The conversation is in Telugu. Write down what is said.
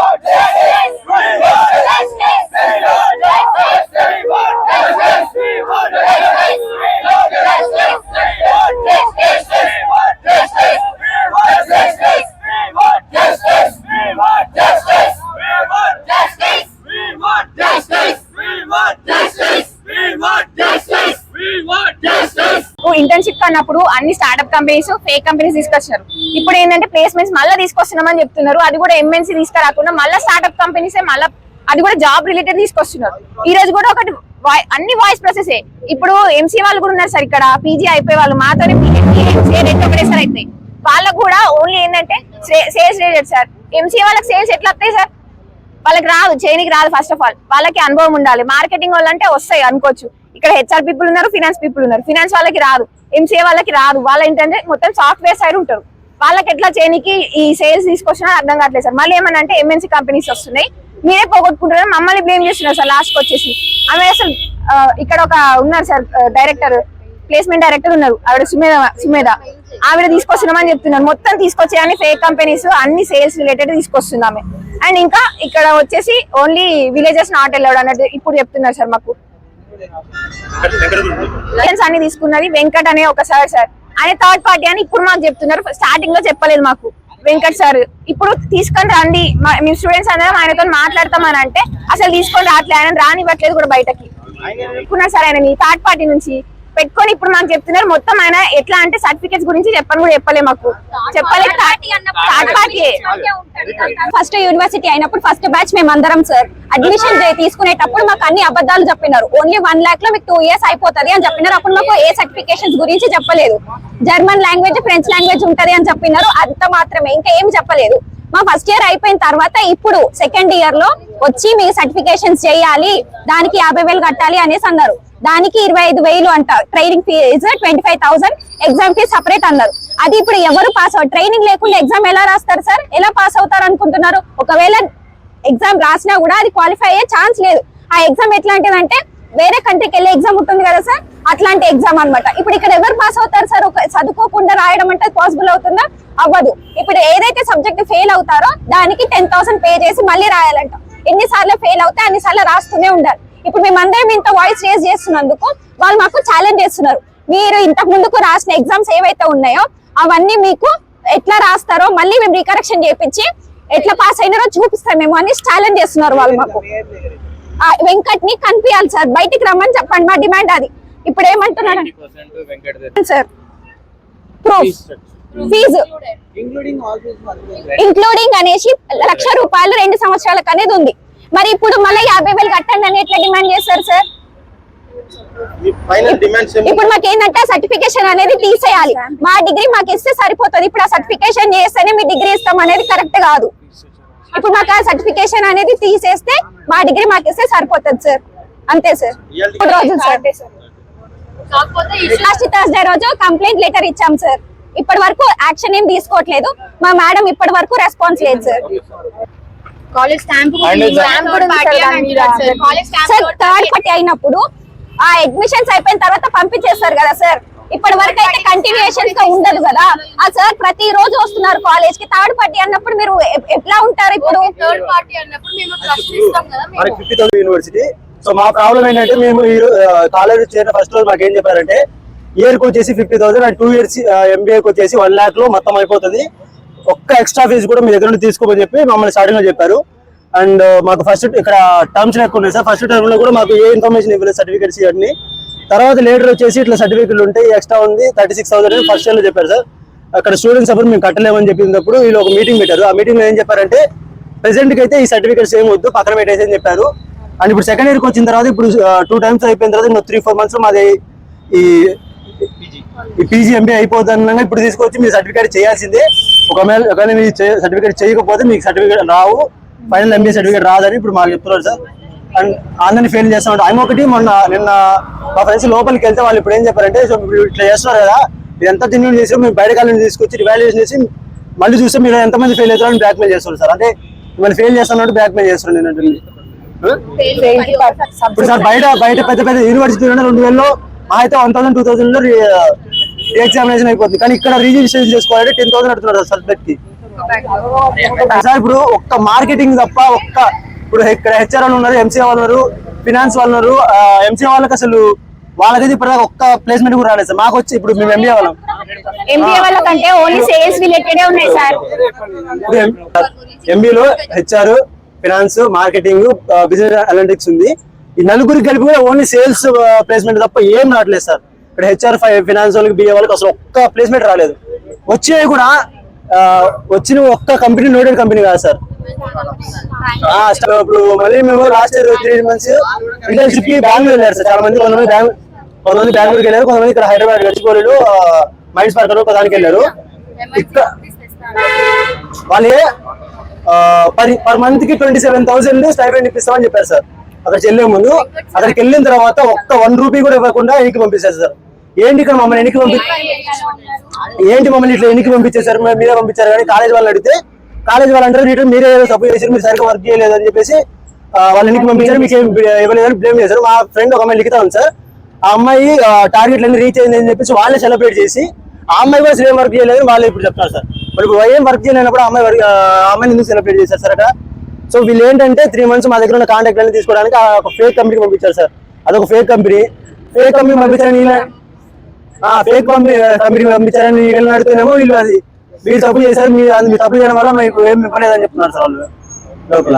ஓட்டு ఇంటర్న్షిప్ అన్నప్పుడు అన్ని స్టార్ట్అప్ కంపెనీస్ ఫేక్ కంపెనీస్ తీసుకొచ్చారు ఇప్పుడు ఏంటంటే ప్లేస్మెంట్స్ మళ్ళీ తీసుకొస్తున్నామని చెప్తున్నారు. అది కూడా ఎంఎన్సీ తీసుకురాకుండా మళ్ళీ స్టార్ట్అప్ కంపెనీస్ మళ్ళీ అది కూడా జాబ్ రిలేటెడ్ తీసుకొస్తున్నారు. ఈ రోజు కూడా ఒకటి అన్ని వాయిస్ ప్రాసెస్ ఇప్పుడు ఎంసీ వాళ్ళు కూడా ఉన్నారు సార్ ఇక్కడ. పీజీ అయిపోయే వాళ్ళు మాతోనే రెండు ఒకటేసారి అవుతాయి వాళ్ళకు కూడా ఓన్లీ ఏంటంటే సేల్స్ రిలేటెడ్ సార్. ఎంసీ వాళ్ళకి సేల్స్ ఎట్లా వస్తాయి సార్? వాళ్ళకి రాదు చేయనికి రాదు ఫస్ట్ ఆఫ్ ఆల్ వాళ్ళకి అనుభవం ఉండాలి. మార్కెటింగ్ వాళ్ళంటే వస్తాయి అనుకోవచ్చు. ఇక్కడ హెచ్ఆర్ పీపుల్ ఉన్నారు ఫినాన్స్ పీపుల్ ఉన్నారు. ఫినాన్స్ వాళ్ళకి రాదు. ఎంసీఏ వాళ్ళకి రాదు. వాళ్ళ ఏంటంటే మొత్తం సాఫ్ట్వేర్ సైడ్ ఉంటారు. వాళ్ళకి ఎట్లా చేయనికి ఈ సేల్స్ తీసుకొచ్చినా అర్థం కావట్లేదు సార్. మళ్ళీ ఏమన్నా అంటే ఎంఎన్సీ కంపెనీస్ వస్తున్నాయి. మీరే పోగొట్టుకుంటున్నారు మమ్మల్ని బ్లేమ్ చేస్తున్నారు సార్ లాస్ట్కి వచ్చేసి. ఆమె అసలు ఇక్కడ ఒక ఉన్నారు సార్ డైరెక్టర్ ప్లేస్మెంట్ డైరెక్టర్ ఉన్నారు. ఆవిడ సుమేధ సుమేధ. ఆవిడ తీసుకొస్తున్నామని చెప్తున్నారు. మొత్తం తీసుకొచ్చేయని ఫేక్ కంపెనీస్ అన్ని సేల్స్ రిలేటెడ్ తీసుకొస్తున్నామే అండ్ ఇంకా ఇక్కడ వచ్చేసి ఓన్లీ విలేజెస్ నాట్ వెళ్ళాడు అన్నట్టు ఇప్పుడు చెప్తున్నారు సార్ మాకు. లైసెన్స్ అన్ని తీసుకున్నది వెంకట్ అనే ఒక సార్ సార్ ఆయన థర్డ్ పార్టీ అని ఇప్పుడు మాకు చెప్తున్నారు. స్టార్టింగ్లో చెప్పలేదు మాకు వెంకట్ సార్ ఇప్పుడు తీసుకొని రండి. మా- స్టూడెంట్స్ అందరం ఆయనతో మాట్లాడతామని అంటే అసలు తీసుకొని రావట్లేదు ఆయన రానివ్వట్లేదు కూడా బయటకి. అనుకున్నారు సార్ ఆయన థర్డ్ పార్టీ నుంచి. పెట్టుకొని ఇప్పుడు మాకు చెప్తున్నారు మొత్తం ఆయన ఎట్లా అంటే సర్టిఫికేట్స్ గురించి చెప్పని కూడా చెప్పలే మాకు. చెప్పలేదు థర్డ్ పార్టీ ఫస్ట్ యూనివర్సిటీ అయినప్పుడు ఫస్ట్ బ్యాచ్ మేము అందరం సార్ అడ్మిషన్ తీసుకునేటప్పుడు మాకు అన్ని అబద్ధాలు చెప్పినారు. ఓన్లీ వన్ లాక్లో మీకు టూ ఇయర్స్ అయిపోతది అని చెప్పినారు. అప్పుడు మాకు ఏ సర్టిఫికేషన్స్ గురించి చెప్పలేదు. జర్మన్ లాంగ్వేజ్ ఫ్రెంచ్ లాంగ్వేజ్ ఉంటది అని చెప్పినారు. అంత మాత్రమే. ఇంకా ఏం చెప్పలేదు. మా ఫస్ట్ ఇయర్ అయిపోయిన తర్వాత ఇప్పుడు సెకండ్ ఇయర్లో వచ్చి మీకు సర్టిఫికేషన్స్ చేయాలి. దానికి యాభై వేలు కట్టాలి అనేసి అన్నారు. దానికి ఇరవై ఐదు వేలు అంట. Training fee twenty five thousand exam fee separate అన్నారు. అది ఇప్పుడు ఎవరు పాస్ అవుతారు ట్రైనింగ్ లేకుండా ఎగ్జామ్ ఎలా రాస్తారు సార్? ఎలా పాస్ అవుతారు అనుకుంటున్నారు? ఒకవేళ ఎగ్జామ్ రాసినా కూడా అది క్వాలిఫై అయ్యే ఛాన్స్ లేదు. ఆ ఎగ్జామ్ ఎట్లాంటిదంటే వేరే కంట్రీకి వెళ్ళే ఎగ్జామ్ ఉంటుంది కదా సార్? అట్లాంటి ఎగ్జామ్ అనమాట ఇప్పుడు ఇక్కడ ఎవరు పాస్ అవుతారు సార్? ఒక చదువుకోకుండా రాయడం అంటే పాసిబుల్ అవుతుందా? అవ్వదు. ఇప్పుడు ఏదైతే సబ్జెక్ట్ ఫెయిల్ అవుతారో దానికి టెన్ థౌసండ్ పే చేసి మళ్ళీ రాయాలంట. ఎన్నిసార్లు ఫెయిల్ అవుతే అన్నిసార్లు రాస్తూనే ఉండాలి. ఇప్పుడు మేమందరం ఇంత వాయిస్ రేజ్ చేస్తున్నందుకు వాళ్ళు మాకు ఛాలెంజ్ చేస్తున్నారు. మీరు ఇంతకు ముందుకు రాసిన ఎగ్జామ్స్ ఏవైతే ఉన్నాయో అవన్నీ మీకు ఎట్లా రాస్తారో మళ్ళీ మేము రీకరెక్షన్ చేపించి ఎట్లా పాస్ అయినారో చూపిస్తాం మేము అని ఛాలెంజ్ చేస్తున్నారు వాళ్ళు మాకు. వెంకట్ని కనిపించాలి సార్. బయటికి రమ్మని చెప్పండి. మా డిమాండ్ అది. ఇప్పుడు ఏమంటున్నారు సార్ ప్రూఫ్ ఫీజు ఇంక్లూడింగ్ అనేసి లక్ష రూపాయలు రెండు సంవత్సరాలకు అనేది ఉంది. మరి ఇప్పుడు మళ్ళీ యాభై వేలు కట్టండి అని ఎట్లా డిమాండ్ చేస్తారు సార్? ఇప్పుడు మాకు ఏంటంటే సర్టిఫికేషన్ అనేది తీసేయాలి. మా డిగ్రీ మాకు ఇస్తే సరిపోతుంది. ఇప్పుడు ఆ సర్టిఫికేషన్ చేస్తేనే మీ డిగ్రీ ఇస్తాం అనేది కరెక్ట్ కాదు. ఇప్పుడు మాకు ఆ సర్టిఫికేషన్ అనేది తీసేస్తే మా డిగ్రీ మాకు ఇస్తే సరిపోతుంది సార్. అంతే సార్. ఇప్పుడు రోజులు సార్. లాస్ట్ థర్స్డే రోజు కంప్లైంట్ లెటర్ ఇచ్చాం సార్. ఇప్పటి వరకు యాక్షన్ ఏం తీసుకోవట్లేదు. మా మేడం ఇప్పటి వరకు రెస్పాన్స్ లేదు sir. College stamp third party అయినప్పుడు ఆ అడ్మిషన్స్ అయిపోయిన తర్వాత పంపించేస్తారు కదా సార్. ఇప్పటి వరకు అయితే కంటిన్యూషన్గా ఉండదు కదా. ఆ సార్ ప్రతి రోజు వస్తున్నారు కాలేజ్కి థర్డ్ పార్టీ అన్నప్పుడు మీరు ఎట్లా ఉంటారు ఇప్పుడు? థర్డ్ పార్టీ అన్నప్పుడు మేము ట్రస్ట్ ఇస్తాం కదా మేము. మనకి ఫిఫ్టీ థౌసండ్ యూనివర్సిటీ. సో మా ప్రాబ్లం ఏంటంటే మేము ఈ కాలేజ్ చేరిన ఫస్ట్ రోజు మాకు ఏం చెప్పారంటే ఇయర్కి వచ్చేసి fifty thousand and two years ఎంబీఏకి వచ్చేసి వన్ లాక్లో మొత్తం అయిపోతుంది. ఒక్క ఎక్స్ట్రా ఫీజు కూడా మీ దగ్గర నుండి తీసుకోమని చెప్పి మమ్మల్ని స్టార్టింగ్లో చెప్పారు. అండ్ uh, మాకు ఫస్ట్ ఇక్కడ టర్మ్స్ లెక్క ఉన్నాయి సార్. ఫస్ట్ టర్మ్లో కూడా మాకు ఏ ఇన్ఫర్మేషన్ ఇవ్వలేదు సర్టిఫికేట్స్ ఇవన్నీ. తర్వాత లేటర్ వచ్చేసి ఇట్లా సర్టిఫికెట్లు ఉంటాయి ఎక్స్ట్రా ఉంది. థర్టీ సిక్స్ థౌసండ్ ఫస్ట్ ఇయర్లో చెప్పారు సార్. అక్కడ స్టూడెంట్స్ అప్పుడు మేము కట్టలేమని చెప్పినప్పుడు వీళ్ళు ఒక మీటింగ్ పెట్టారు. ఆ మీటింగ్లో ఏం చెప్పారంటే ప్రెసెంట్కి అయితే ఈ సర్టిఫికేట్స్ ఏం వద్దు పక్కన పెట్టేసి అని చెప్పారు. అండ్ ఇప్పుడు సెకండ్ ఇయర్కి వచ్చిన తర్వాత ఇప్పుడు uh, టూ టైమ్స్ అయిపోయిన తర్వాత ఇంకో త్రీ ఫోర్ మంత్స్ మాది ఈ ఈ పీజీ ఎంబీ అయిపోతుందనగా ఇప్పుడు తీసుకొచ్చి మీరు సర్టిఫికేట్ చేయాల్సిందే. ఒకవేళ ఒకవేళ మీరు సర్టిఫికేట్ చేయకపోతే మీకు సర్టిఫికేట్ రావు. ఫైనల్ ఎంబీ సర్టిఫికేట్ రాదని ఇప్పుడు మాకు చెప్తున్నారు సార్. అండ్ అందరిని ఫెయిల్ చేస్తామంటే ఆయన ఒకటి మొన్న నిన్న మా ఫ్రెండ్స్ లోపలికి వెళ్తే వాళ్ళు ఇప్పుడు ఏం చెప్పారంటే సో మీరు ఇట్లా చేస్తున్నారు కదా మీరు ఎంత జెన్యున్ చేసి మేము బయట కాలం తీసుకొచ్చి రివాల్యుయేషన్ చేసి మళ్ళీ చూస్తే మీరు ఎంతమంది ఫెయిల్ అవుతారని బ్లాక్ మెయిల్ చేస్తున్నారు సార్. అంటే మిమ్మల్ని ఫెయిల్ చేస్తున్నట్టు బ్లాక్ మెయిల్ చేస్తున్నారు నేను ఇప్పుడు సార్ బయట బయట పెద్ద పెద్ద యూనివర్సిటీలో రెండు వేలలో మా అయితే వన్ థౌసండ్ టూ థౌసండ్లో ఎగ్జామినేషన్ అయిపోతుంది కానీ ఇక్కడ రిజిస్ట్రేషన్ చేసుకోవాలంటే టెన్ థౌసండ్ అడుగుతున్నారు సబ్జెక్ట్కి సార్ ఇప్పుడు ఒక్క మార్కెటింగ్ తప్ప ఒక్క ఇప్పుడు ఇక్కడ హెచ్ఆర్ వాళ్ళు ఉన్నారు ఎంసీ వాళ్ళు ఉన్నారు ఫినాన్స్ వాళ్ళు ఉన్నారు ఎంసీ వాళ్ళకి అసలు వాళ్ళకైతే ఇప్పటిదాకా ఒక్క ప్లేస్మెంట్ కూడా రాలేదు సార్. మాకు వచ్చి ఇప్పుడు మేము ఎంబీఏ వాళ్ళం. ఎంబీఏ వాళ్ళకంటే ఓన్లీ సేల్స్ రిలేటెడ్ ఉన్నాయి సార్? ఇప్పుడు ఎంబీలో HR finance marketing business analytics ఉంది. ఈ నలుగురికి కలిపి కూడా ఓన్లీ సేల్స్ ప్లేస్మెంట్ తప్ప ఏం రావట్లేదు సార్. ఇక్కడ హెచ్ఆర్ ఫైనాన్స్ వాళ్ళకి బిఏ వాళ్ళకి అసలు ఒక్క ప్లేస్మెంట్ రాలేదు. వచ్చేవి కూడా వచ్చిన ఒక్క కంపెనీ నోటెడ్ కంపెనీ కాదు సార్. ఇప్పుడు మళ్ళీ మేము లాస్ట్ ఇయర్ త్రీ మంత్స్ ఇంటర్న్షిప్కి బెంగళూరు వెళ్ళారు సార్. చాలా మంది కొంతమంది బెంగళూరు కొంతమంది బెంగళూరుకి వెళ్ళారు కొంతమంది ఇక్కడ హైదరాబాద్ గచ్చిబౌలిలో మైండ్స్ పార్క్ ఒక దానికి వెళ్ళారు. ఇక్కడ వాళ్ళు పర్ పర్ మంత్కి ట్వంటీ సెవెన్ థౌసండ్ స్టైఫెండ్ ఇప్పిస్తామని చెప్పారు సార్. అక్కడికి వెళ్ళే ముందు అక్కడికి వెళ్ళిన తర్వాత ఒక్క వన్ రూపీ కూడా ఇవ్వకుండా ఇంటికి పంపిస్తారు సార్. ఏంటి ఇక్కడ మమ్మల్ని ఎన్నికి పంపి ఏంటి మమ్మల్ని ఇట్లా ఎన్నికి పంపించేశారు? మీరే పంపించారు కానీ కాలేజ్ వాళ్ళు అడిగితే కాలేజ్ వాళ్ళు అంటారు "రిటర్న్ మీరే ఏదో చేశారు మీరు సరిగ్గా వర్క్ చేయలేదు అని చెప్పేసి వాళ్ళు ఎన్నికి పంపించారు మీకు ఏం ఇవ్వలేదని బ్లేమ్ చేశారు. మా ఫ్రెండ్ ఒక అమ్మాయి లిఖితా ఉంది సార్. ఆ అమ్మాయి టార్గెట్ అన్ని రీచ్ అయింది అని చెప్పేసి వాళ్ళే సెలబ్రేట్ చేసి ఆ అమ్మాయి కూడా సేమ్ వర్క్ చేయలేదు వాళ్ళు ఇప్పుడు చెప్తున్నారు సార్. మరి ఇప్పుడు ఏం వర్క్ చేయలేనప్పుడు అమ్మాయి వర్క్ అమ్మాయిని ఎందుకు సెలబ్రేట్ చేశారు సార్ అక్కడ? సో వీళ్ళు ఏంటంటే త్రీ మంత్స్ మా దగ్గర ఉన్న కాంటాక్ట్లన్నీ తీసుకోవడానికి ఒక ఫేక్ కంపెనీ పంపించారు సార్. అదొక ఫేక్ కంపెనీ ఫేక్ కంపెనీ పంపించారు నేను ఫేక్ పంపి కంపెనీ పంపించారని వీళ్ళని అడుగుతున్నామో వీళ్ళు అది మీరు తప్పు చేశారు మీరు అది మీరు తప్పు చేయడం వల్ల మీకు ఏం ఇవ్వలేదని చెప్తున్నారు సార్ వాళ్ళు లోపల.